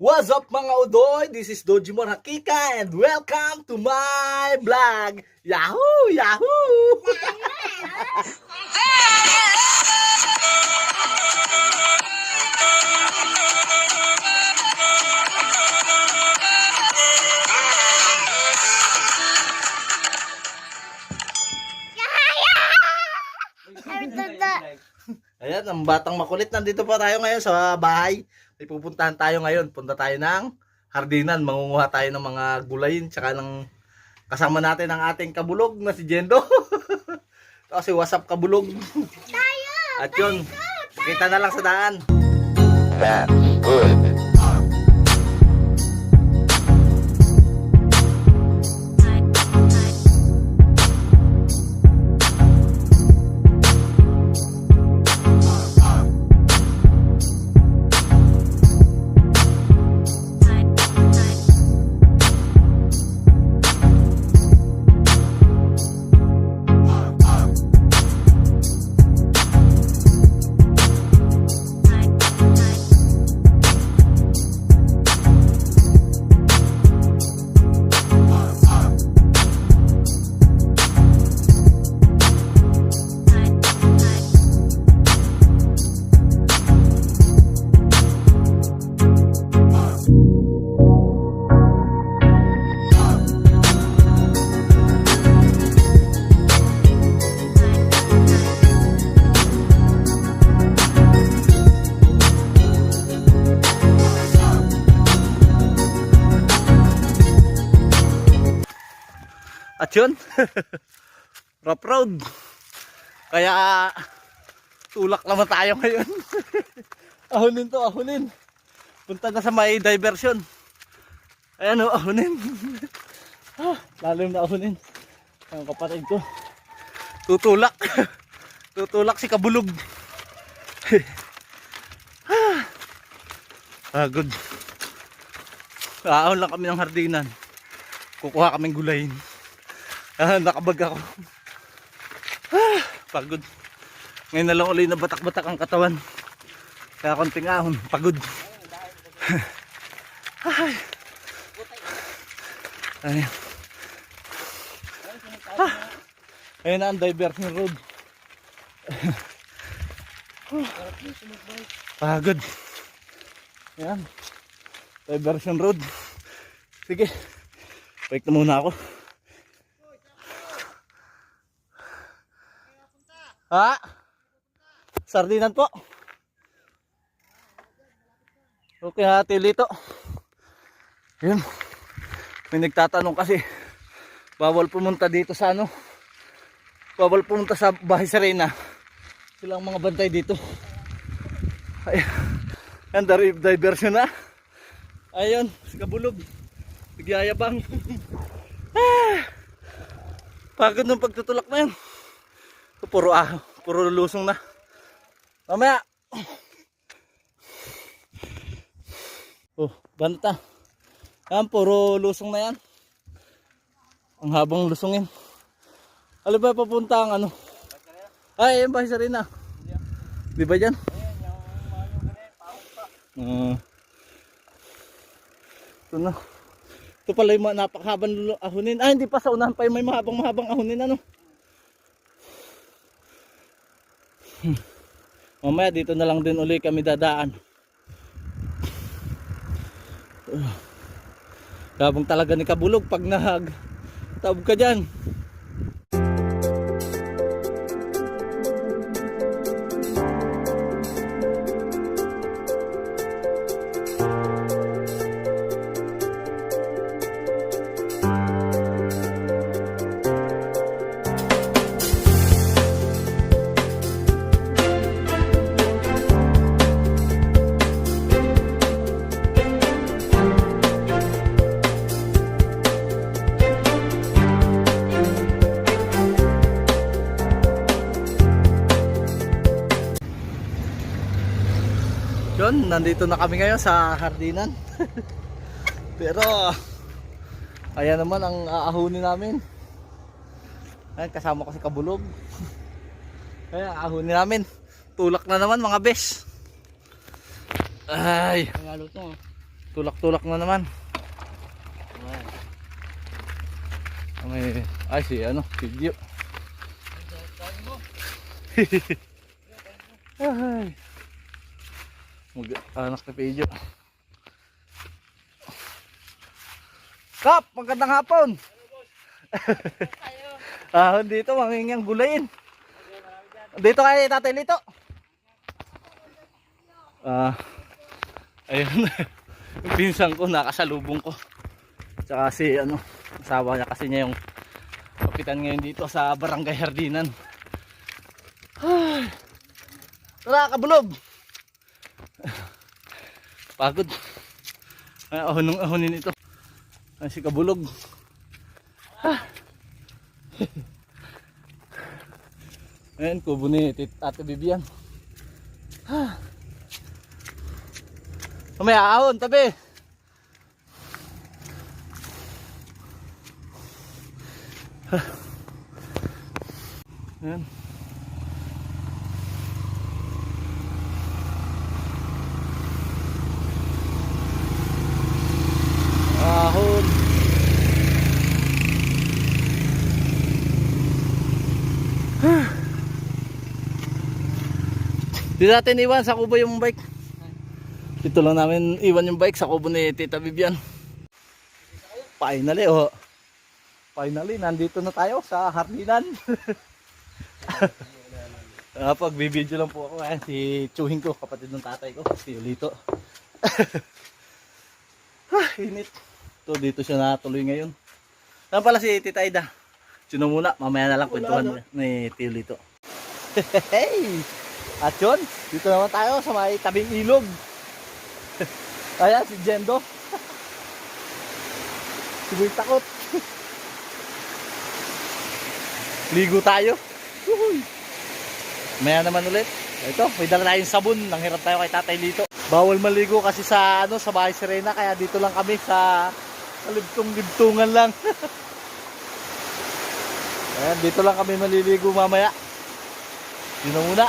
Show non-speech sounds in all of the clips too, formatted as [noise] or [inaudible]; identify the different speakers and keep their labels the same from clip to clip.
Speaker 1: What's up mga Udoy? This is Dojimon Hakika and welcome to my vlog! Yahoo! Yahoo! Ayan, ang batang makulit. Nandito pa tayo ngayon sa bahay. May pupuntahan tayo ngayon. Punta tayo ng hardinan. Mangunguha tayo ng mga gulayin. Tsaka ng kasama natin ang ating kabulog na si Jendo. [laughs] Kasi WhatsApp kabulog. Tayo! At yun, kita na lang sa daan.
Speaker 2: That's good.
Speaker 1: At yun, [laughs] rough road. Kaya, tulak naman tayo ngayon. [laughs] ahunin to, ahunin. Punta na sa may diversion. Ayan o, ahunin. [laughs] ah, lalim na ahunin. Ang kapatid ko. Tutulak. Tutulak si Kabulog. ah, good. Aahon lang kami ng hardinan. Kukuha kaming gulayin. Ah, nakabag ako. Ah, pagod. Ngayon na lang ulit na batak-batak ang katawan. Kaya konting ahon, pagod. Ay. Ay. Ah. Ayun na ang diversion road. Pagod. Ayan. Diversion road. Sige. Balik na muna ako. Ha? Sardinan po. Okay ha, Tilito. Yun. May nagtatanong kasi bawal pumunta dito sa ano. Bawal pumunta sa bahay Serena. Sila ang mga bantay dito. Ay, yan, diversion na. Ayun, si Kabulog. Nagyayabang. [laughs] ah, pagod ng pagtutulak na yan. Puro ah, puro lusong na. Mamaya. Oh, banta. Yan, puro lusong na yan. Ang habang lusongin. Ano ba papunta ang ano? Ay, yung bahay sa rin ah. Di ba dyan? Uh, ito na. Ito pala yung napakahabang ahunin. Ah, hindi pa sa unahan pa yung may mahabang mahabang ahunin ano. [laughs] Mamaya dito na lang din uli kami dadaan. [sighs] Labang talaga ni Kabulog pag nahag. Tabog ka dyan. Nandito na kami ngayon sa hardinan. [laughs] Pero, ayan naman ang aahunin namin. Ayan, kasama ko si Kabulog. [laughs] Ayan, aahunin namin. Tulak na naman mga bes. Ay. Tulak-tulak na naman. May, ay si ano, video. [laughs] ay. Mag anak na video. Kap, magandang hapon. ah, dito mangingyang gulayin. Dito kay Tatay Lito. Ah, ayun. [laughs] pinsan ko nakasalubong ko. Tsaka si ano, asawa niya kasi niya yung kapitan ngayon dito sa Barangay Hardinan. Tara kabulog. Pagod. Ay, ahonong ahonin ito. Ay, si kabulog. Ah. Ayan, kubo ni Ate Bibian. Ah. Mamaya ahon, tabi. Ayan. Ahon. Di natin iwan sa kubo yung bike. Dito lang namin iwan yung bike sa kubo ni Tita Vivian. Finally, oh. Finally, nandito na tayo sa Hardinan. [laughs] Ah, pag bibidyo lang po ako, ayan, si Chuhing ko, kapatid ng tatay ko, si Ulito. [laughs] ah, init. To, dito siya natuloy ngayon. Saan pala si Tita Ida? Sino muna, mamaya na lang kwentuhan ni Tio Lito. [laughs] Hey! At yun, dito naman tayo sa may tabing ilog. [laughs] Ayan, si Jendo. [laughs] si Boy Takot. [laughs] Ligo tayo. Uhuy. Maya naman ulit. Ito, may dala tayong sabon. Nang hirap tayo kay Tatay Lito. Bawal maligo kasi sa ano sa bahay Serena kaya dito lang kami sa sa libtong-libtungan lang. Ayan, dito lang kami maliligo mamaya. Yun na muna.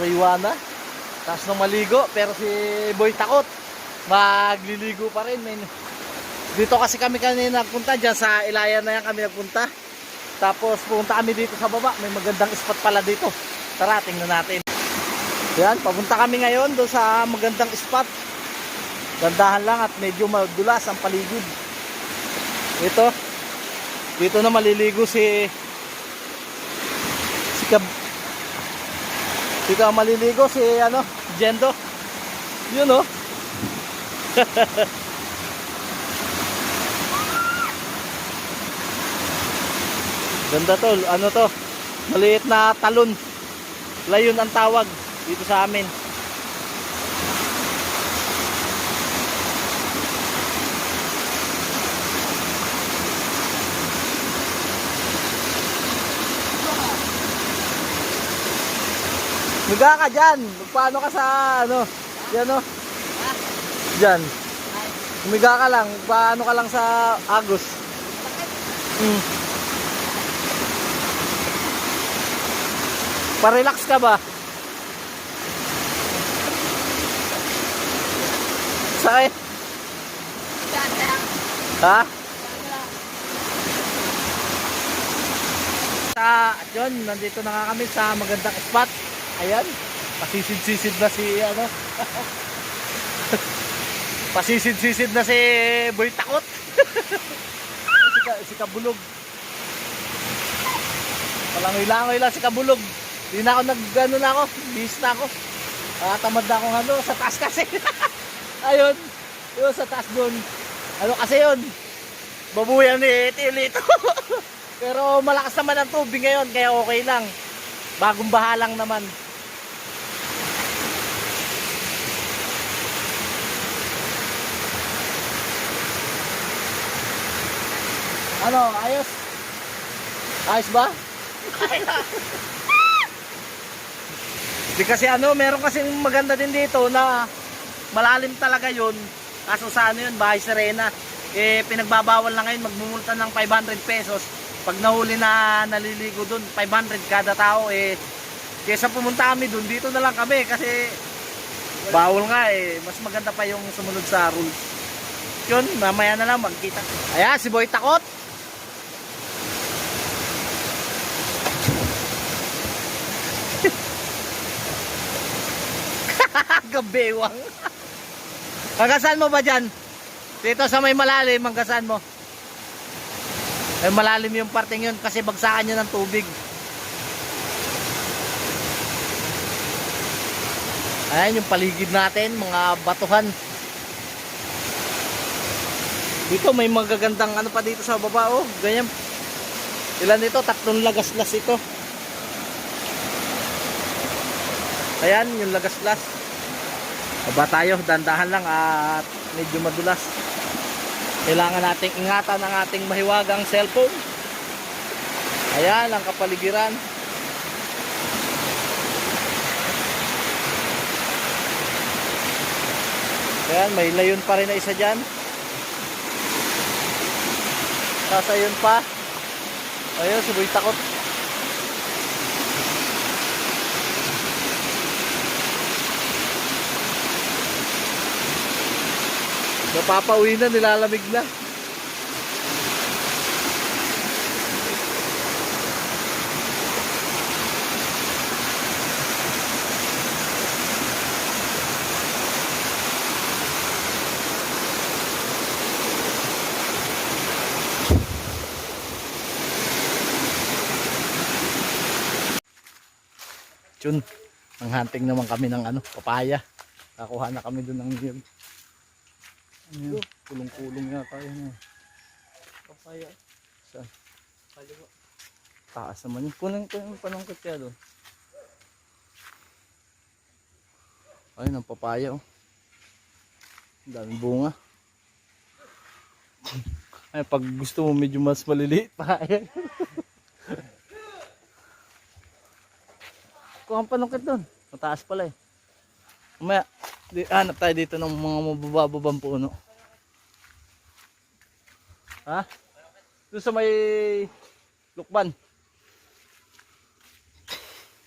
Speaker 1: Sariwa na. Tapos nung maligo, pero si Boy takot. Magliligo pa rin. May... Dito kasi kami kanina nagpunta, dyan sa Ilayan na yan kami nagpunta. Tapos pumunta kami dito sa baba, may magandang spot pala dito. Tara, tingnan natin. Yan, papunta kami ngayon doon sa magandang spot. Gandahan lang at medyo madulas ang paligid. Ito, dito na maliligo si si Kab dito na maliligo si ano, Jendo. Yun oh. [laughs] Ganda to, ano to? Maliit na talon. Layon ang tawag dito sa amin. Higa ka dyan. Paano ka sa ano? Yan o. Dyan. Humiga ka lang. Paano ka lang sa Agos. Hmm. Pa-relax ka ba? Sakit? Ha? Sa, yun, nandito na kami sa magandang spot. Ayan, pasisid-sisid na si, ano, [laughs] pasisid-sisid na si Boy Takot. [laughs] si, ka, si Kabulog. Palangoy-langoy lang si Kabulog. Hindi na ako nag, ano na ako, bis na ako. Ah, tamad na akong ano, sa taas kasi. [laughs] Ayun, yun sa taas doon. Ano kasi yun? Babuyan ni Tilito. Pero malakas naman ang tubig ngayon, kaya okay lang. Bagong baha lang naman. Ano, ayos? Ayos ba? Di kasi ano, meron kasi maganda din dito na malalim talaga yun. Kaso sa ano yun, bahay Serena. Eh, pinagbabawal na ngayon, magmumulta ng 500 pesos. Pag nahuli na naliligo dun, 500 kada tao. Eh, kesa pumunta kami dun, dito na lang kami kasi bawal nga eh. Mas maganda pa yung sumunod sa rules. Yun, mamaya na lang magkita. Ayan, si Boy Takot. [laughs] Gabewang. Hanggasan mo ba dyan? Dito sa may malalim, hanggasan mo. Ay malalim yung parting yun kasi bagsakan yun ng tubig. Ayan yung paligid natin, mga batuhan. Dito may magagandang ano pa dito sa baba oh, ganyan. Ilan dito? Tatlong lagaslas ito. Ayan, yung lagaslas. Baba tayo, dandahan lang at medyo madulas. Kailangan nating ingatan ang ating mahiwagang cellphone. Ayan ang kapaligiran. Ayan, may layon pa rin na isa dyan. Tapos ayun pa. Ayun, suboy takot. Napapauwi na, nilalamig na. Chun, ang hunting naman kami ng ano, papaya. Kakuha na kami doon ng yun. Yun? Kulong-kulong yata yun. eh. Papaya. Saan? Kaliwa. Taas naman yun. Kunin ko yung panungkot kaya doon. Ayun ang papaya oh. Ang daming bunga. [laughs] Ay, pag gusto mo medyo mas maliliit pa. Ayan. [laughs] Kuha ang panungkit doon. Mataas pala eh. Mamaya, di, hanap tayo dito ng mga mabababang puno. Ha? Doon sa may lukban.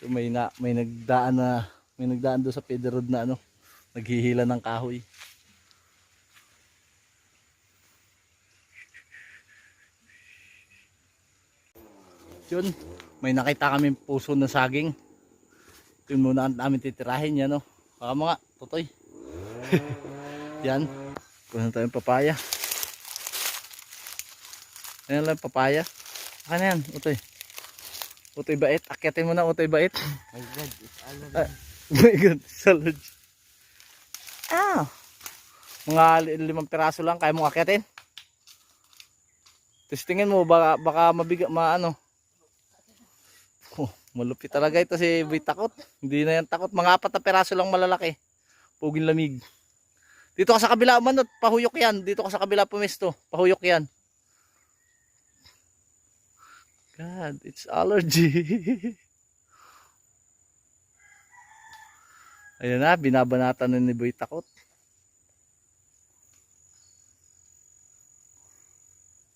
Speaker 1: So may na may nagdaan na may nagdaan doon sa Pedro Road na ano, naghihila ng kahoy. Yun, may nakita kami puso na saging. Yun muna ang namin titirahin yan, no? Baka mga, totoy. yan. Kunin tayong papaya. Ayan lang, papaya. Akan na yan, utoy. Utoy bait. Akyatin mo na, utoy bait.
Speaker 3: My God, it's allergy.
Speaker 1: Ah, [laughs] my God, salad. Ah. Mga li- limang piraso lang, kaya mong akyatin. Tapos tingin mo, baka, baka mabiga, maano. Malupit talaga ito si Boy Takot. Hindi na yan takot. Mga apat na piraso lang malalaki. Puging lamig. Dito ka sa kabila, manot. Pahuyok yan. Dito ka sa kabila pumesto. Pahuyok yan. God, it's allergy. [laughs] Ayan na, binabanatan na ni Boy Takot.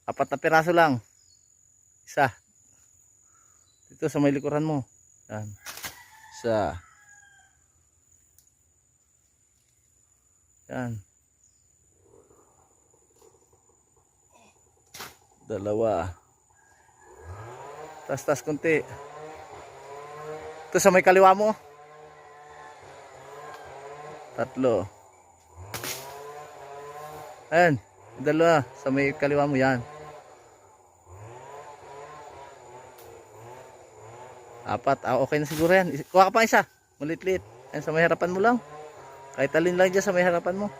Speaker 1: Apat na piraso lang. Isa. Dito sa may likuran mo. Yan. Isa. Yan. Dalawa. Tas-tas konti. Ito sa may kaliwa mo. Tatlo. Ayan. Dalawa. Sa may kaliwa mo yan. Apat. Ah, okay na siguro yan. Kuha ka pa isa. Malit-lit. Sa may harapan mo lang. Kahit alin lang dyan sa may harapan mo.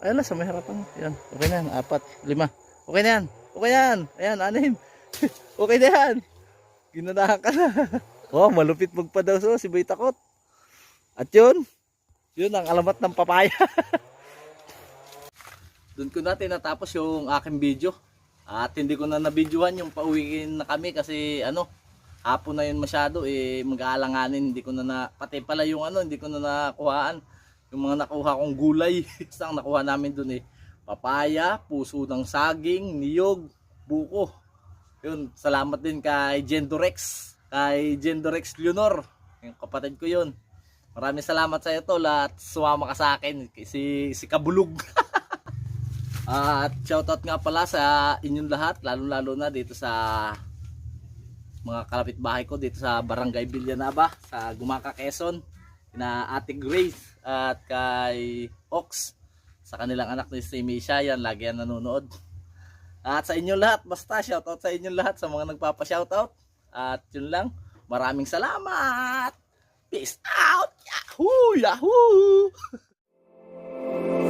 Speaker 1: Ayan lang, sa may harapan mo. Yan. Okay na yan. Apat. Lima. Okay na yan. Okay na yan. Ayan, anim. [laughs] okay na yan. Ginanahan ka na. [laughs] oh, malupit magpadaw so, si Boy Takot. At yun, yun ang alamat ng papaya. [laughs] Doon ko na tinatapos yung aking video. At hindi ko na nabidyohan yung pauwiin na kami kasi ano, hapon na yun masyado eh mag-aalanganin. Hindi ko na na, pati pala yung ano, hindi ko na nakuhaan. Yung mga nakuha kong gulay. [laughs] Basta ang nakuha namin doon eh, papaya, puso ng saging, niyog, buko. Yun, salamat din kay Gendorex, kay Gendorex Leonor. Yung kapatid ko yun. Maraming salamat sa iyo tol at sumama ka sa akin si si Kabulog. [laughs] At shoutout nga pala sa inyong lahat, lalo-lalo na dito sa mga kalapit-bahay ko dito sa Barangay Villanaba, sa Gumaka, Quezon, na Ate Grace at kay Ox, sa kanilang anak ni si Misha, yan, lagi yan nanonood. At sa inyong lahat, basta shoutout sa inyong lahat, sa mga nagpapa-shoutout. At yun lang, maraming salamat! Peace out! Yahoo! Yahoo! [laughs]